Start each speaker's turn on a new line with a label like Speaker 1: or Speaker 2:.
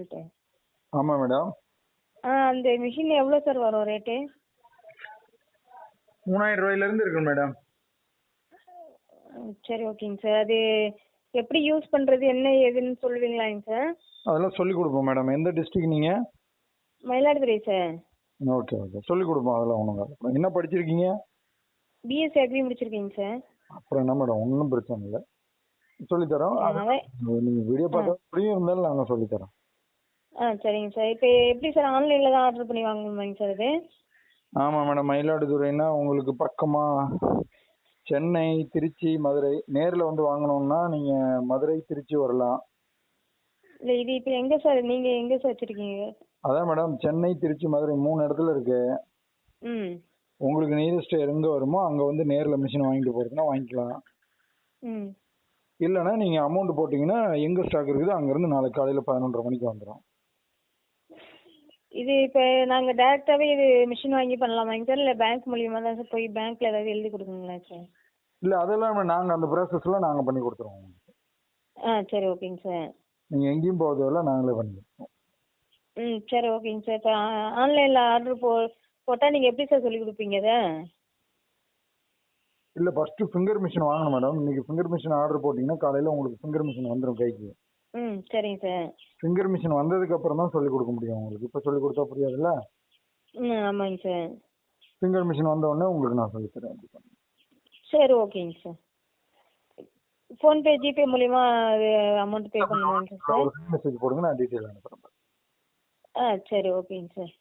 Speaker 1: சொல்லிட்டு.
Speaker 2: ஆமாம் மேடம்
Speaker 1: ஆ அந்த மிஷின் எவ்வளோ சார் வரும் ரேட்டு
Speaker 2: மூணாயிரம் ரூபாயிலேருந்து இருக்கு மேடம்
Speaker 1: சரி ஓகேங்க சார் அது எப்படி யூஸ் பண்ணுறது என்ன ஏதுன்னு சொல்லுவீங்களாங்க சார்
Speaker 2: அதெல்லாம் சொல்லி கொடுப்போம் மேடம் எந்த டிஸ்ட்ரிக்ட் நீங்கள்
Speaker 1: மயிலாடுதுறை சார்
Speaker 2: ஓகே ஓகே சொல்லி கொடுப்போம் அதெல்லாம் ஒன்றும் என்ன படிச்சிருக்கீங்க?
Speaker 1: பிஎஸ்சி அக்ரி முடிச்சிருக்கீங்க சார்
Speaker 2: அப்புறம் என்ன மேடம் ஒன்றும் பிரச்சனை இல்லை. சொல்லித்தரோம் நீங்கள் வீடியோ பார்த்தா புரியும் இருந்தாலும் நாங்கள் சொல்லித்தரோம்
Speaker 1: ஆ சரிங்க சார். இப்போ எப்படி சார் ஆன்லைனில் தான் ஆர்டர் பண்ணி வாங்கணுமாங்க சார் அது?
Speaker 2: ஆமாம் மேடம். மயிலாடுதுறைனா உங்களுக்கு பக்கமாக சென்னை திருச்சி மதுரை நேரில் வந்து வாங்கணும்னா நீங்கள் மதுரை திருச்சி வரலாம்.
Speaker 1: இல்லை இது இப்போ எங்கே சார்? நீங்கள் எங்கே சார் வச்சுருக்கீங்க?
Speaker 2: அதான் மேடம். சென்னை திருச்சி மதுரை மூணு இடத்துல இருக்கு.
Speaker 1: ம்.
Speaker 2: உங்களுக்கு நியரஸ்ட் எங்கே வருமோ அங்கே வந்து நேரில் மிஷின் வாங்கிட்டு போகிறதுனா வாங்கிக்கலாம்.
Speaker 1: ம்.
Speaker 2: இல்லைன்னா நீங்கள் அமௌண்ட் போட்டிங்கன்னா எங்கே ஸ்டாக் இருக்குது அங்கேருந்து நாளைக்கு காலையில் பதினொன்றரை மணிக்கு வந்துடும்
Speaker 1: இது இப்போ நாங்கள் டேரெக்டாகவே இது மிஷின் வாங்கி பண்ணலாமாங்க சார் இல்லை பேங்க் மூலியமாக தான் சார் போய் பேங்க்கில் ஏதாவது எழுதி கொடுக்கணுங்களா சார்
Speaker 2: இல்லை அதெல்லாம் நாங்கள் அந்த ப்ராசஸ்லாம் நாங்கள் பண்ணி கொடுத்துருவோம்
Speaker 1: ஆ சரி ஓகேங்க சார்
Speaker 2: நீங்கள் எங்கேயும் போகிறதெல்லாம் நாங்களே பண்ணி கொடுத்துருவோம்.
Speaker 1: ம் சரி ஓகேங்க சார் இப்போ ஆன்லைனில் ஆர்டர் போ போட்டால் நீங்கள் எப்படி சார் சொல்லி கொடுப்பீங்க அதை?
Speaker 2: இல்லை ஃபஸ்ட்டு ஃபிங்கர் மிஷின் வாங்கணும் மேடம் இன்னைக்கு ஃபிங்கர் மிஷின் ஆர்டர் போட்டிங்கன்னா காலையில் உங்களுக்கு ஃபிங்கர் மிஷின் வந்துடும் கைக்கு.
Speaker 1: ம் சரிங்க சார்.
Speaker 2: ஃபிங்கர் மிஷின் வந்ததுக்கு அப்புறம் தான் சொல்லிக் கொடுக்க முடியும் உங்களுக்கு. இப்போ சொல்லிக் கொடுத்தா புரியாதுல்ல?
Speaker 1: ம் ஆமாங்க சார்.
Speaker 2: ஃபிங்கர் மிஷின் வந்த உடனே உங்களுக்கு நான் சொல்லித் தரேன்.
Speaker 1: சரி ஓகேங்க சார். ஃபோன்பே ஜிபே மூலியமா அமௌண்ட் பே பண்ணுவாங்க சார்.
Speaker 2: மெசேஜ் போடுங்க நான் டீட்டெயில் அனுப்புகிறேன்
Speaker 1: ஆ சரி ஓகேங்க சார்.